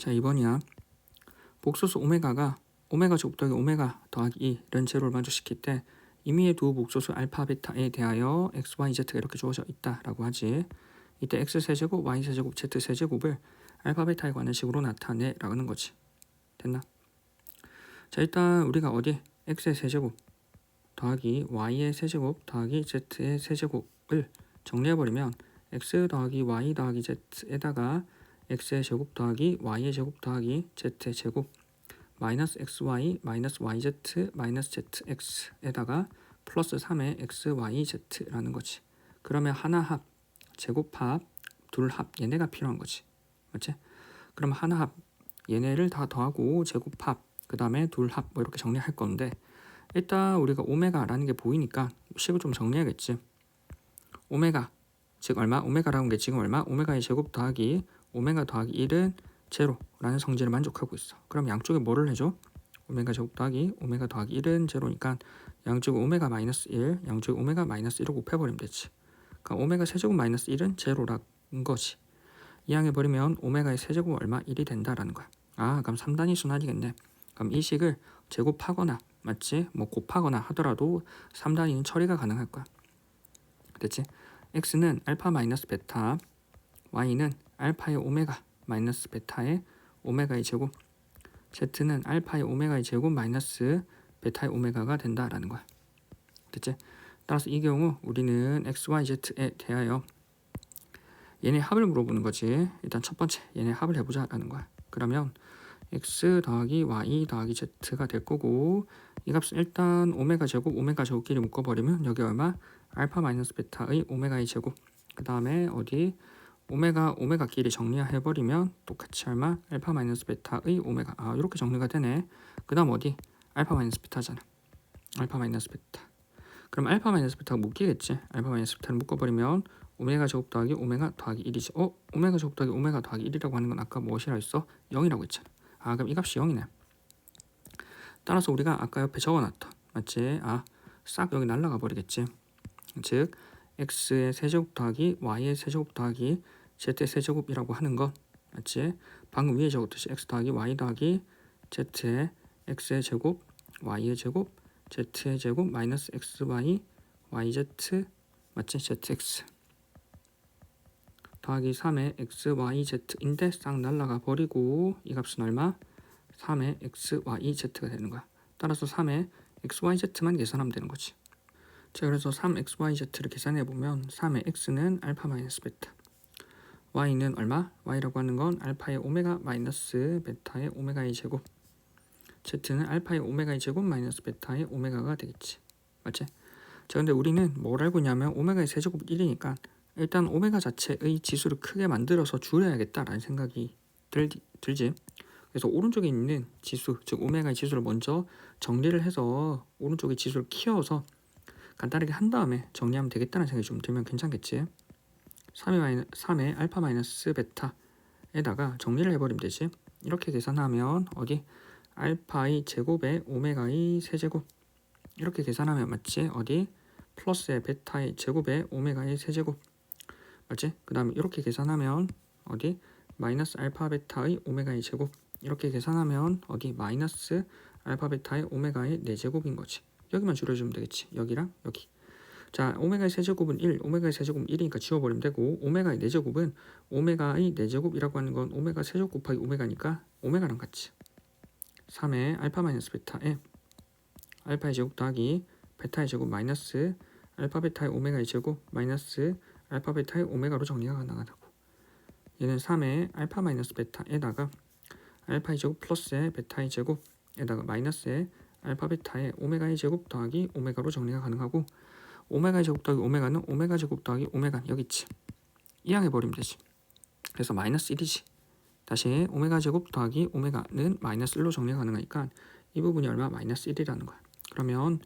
자 2번이야. 복소수 오메가가 오메가 제곱 더하기 오메가 더하기 2 이런 제로를 만족시킬 때 임의의 두 복소수 알파 베타에 대하여 x, y, z가 이렇게 주어져 있다라고 하지. 이때 x 세제곱, y 세제곱, z 세제곱을 알파 베타에 관한 식으로 나타내라는 거지. 됐나? 자 일단 우리가 어디 x의 세제곱 더하기 y의 세제곱 더하기 z의 세제곱을 정리해버리면 x 더하기 y 더하기 z에다가 x의 제곱 더하기 y의 제곱 더하기 z의 제곱 마이너스 xy 마이너스 yz 마이너스 zx에다가 플러스 3의 xyz라는 거지. 그러면 하나 합, 제곱 합, 둘 합 얘네가 필요한 거지. 맞지? 그럼 하나 합 얘네를 다 더하고 제곱 합, 그 다음에 둘 합 뭐 이렇게 정리할 건데 일단 우리가 오메가라는 게 보이니까 식을 좀 정리해야겠지. 오메가 즉 얼마? 오메가라는 게 지금 얼마? 오메가의 제곱 더하기 오메가 더하기 1은 제로라는 성질을 만족하고 있어. 그럼 양쪽에 뭐를 해줘? 오메가 제곱 더하기 오메가 더하기 1은 제로니까 양쪽 오메가 마이너스 1, 양쪽 오메가 마이너스 1을 곱해버리면 되지. 그러니까 오메가 세제곱 마이너스 1은 제로라는 거지. 이항해버리면 오메가의 세제곱 얼마? 1이 된다라는 거야. 아 그럼 3단위 순환이겠네. 그럼 이 식을 제곱하거나 맞지? 뭐 곱하거나 하더라도 3단위는 처리가 가능할 거야. 됐지? x는 알파 마이너스 베타, y는 알파의 오메가 마이너스 베타의 오메가의 제곱, z는 알파의 오메가의 제곱 마이너스 베타의 오메가가 된다라는 거야. 됐지? 따라서 이 경우 우리는 x, y, z에 대하여 얘네 합을 물어보는 거지. 일단 첫 번째 얘네 합을 해보자라는 거야. 그러면 x 더하기 y 더하기 z가 될 거고 이 값은 일단 오메가 제곱 오메가 제곱끼리 묶어버리면 여기 얼마? 알파 마이너스 베타의 오메가의 제곱 그 다음에 어디 오메가 오메가끼리 정리해 버리면 똑같이 얼마? 알파 마이너스 베타의 오메가 아 이렇게 정리가 되네 그 다음 어디? 알파 마이너스 베타잖아 알파 마이너스 베타 그럼 알파 마이너스 베타가 묶이겠지 알파 마이너스 베타를 묶어버리면 오메가 제곱 더하기 오메가 더하기 1이지 어? 오메가 제곱 더하기 오메가 더하기 1이라고 하는 건 아까 무엇이라 했어? 0이라고 했잖아 아 그럼 이 값이 0이네 따라서 우리가 아까 옆에 적어놨던 맞지? 아 싹 여기 날라가 버리겠지 즉 x의 세제곱 더하기 y의 세제곱 더하기 z의 세제곱이라고 하는 것 맞지? 방금 위에 적었듯이 x 더하기 y 더하기 z의 x의 제곱 y의 제곱 z의 제곱 마이너스 xy yz 맞지? zx 더하기 3의 xyz인데 싹 날라가 버리고 이 값은 얼마? 3의 xyz가 되는 거야. 따라서 3의 xyz만 계산하면 되는 거지. 자 그래서 3xyz를 계산해 보면 3의 x는 알파 마이너스 베타 y는 얼마? y라고 하는 건 알파의 오메가 마이너스 베타의 오메가의 제곱 z는 알파의 오메가의 제곱 마이너스 베타의 오메가가 되겠지 맞지? 자 근데 우리는 뭘 알고 있냐면 오메가의 세제곱 1이니까 일단 오메가 자체의 지수를 크게 만들어서 줄여야겠다라는 생각이 들, 들지 그래서 오른쪽에 있는 지수 즉 오메가의 지수를 먼저 정리를 해서 오른쪽에 지수를 키워서 간단하게 한 다음에 정리하면 되겠다는 생각이 좀 들면 괜찮겠지 3의, 마이너, 3의 알파 마이너스 베타에다가 정리를 해버리면 되지. 이렇게 계산하면 어디? 알파의 제곱에 오메가의 세제곱. 이렇게 계산하면 맞지? 어디? 플러스의 베타의 제곱에 오메가의 세제곱. 맞지? 그 다음에 이렇게 계산하면 어디? 마이너스 알파 베타의 오메가의 제곱. 이렇게 계산하면 어디? 마이너스 알파 베타의 오메가의 4제곱인 거지. 여기만 줄여주면 되겠지. 여기랑 여기. 자, 오메가의 세제곱은 1, 오메가의 세제곱은 1이니까 지워버리면 되고 오메가의 4제곱은 오메가의 4제곱이라고 하는 건 오메가 세제곱 곱하기 오메가니까 오메가랑 같이. 3의 알파 마이너스 베타에 알파의 제곱 더하기 베타의 제곱 마이너스 알파 베타의 오메가의 제곱 마이너스 알파 베타의 오메가로 정리가 가능하다고. 얘는 3의 알파 마이너스 베타에다가 알파의 제곱 플러스의 베타의 제곱에다가 마이너스의 알파 베타의 오메가의 제곱 더하기 오메가로 정리가 가능하고 오메가의 제곱 더하기 오메가는 오메가 제곱 더하기 오메가. 여기 있지? 이항해 버리면 되지. 그래서 마이너스 1이지. 다시 오메가 제곱 더하기 오메가는 마이너스 1로 정리가 가능하니까 이 부분이 얼마? 마이너스 1이라는 거야. 그러면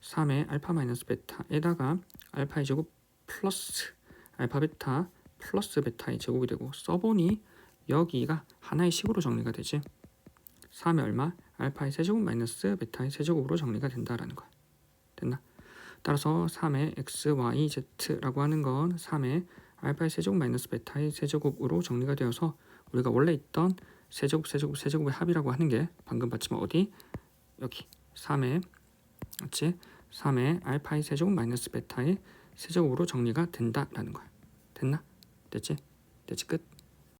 3의 알파 마이너스 베타에다가 알파의 제곱 플러스 알파 베타 플러스 베타의 제곱이 되고 써보니 여기가 하나의 식으로 정리가 되지. 3의 얼마? 알파의 세제곱 마이너스 베타의 세제곱으로 정리가 된다라는 거야. 됐나? 따라서 3의 x, y, z라고 하는 건 3의 알파의 세제곱 마이너스 베타의 세제곱으로 정리가 되어서 우리가 원래 있던 세제곱 세제곱 세제곱의 합이라고 하는 게 방금 봤지만 어디 여기 3의 맞지? 3의 알파의 세제곱 마이너스 베타의 세제곱으로 정리가 된다라는 거야. 됐나? 됐지? 됐지 끝.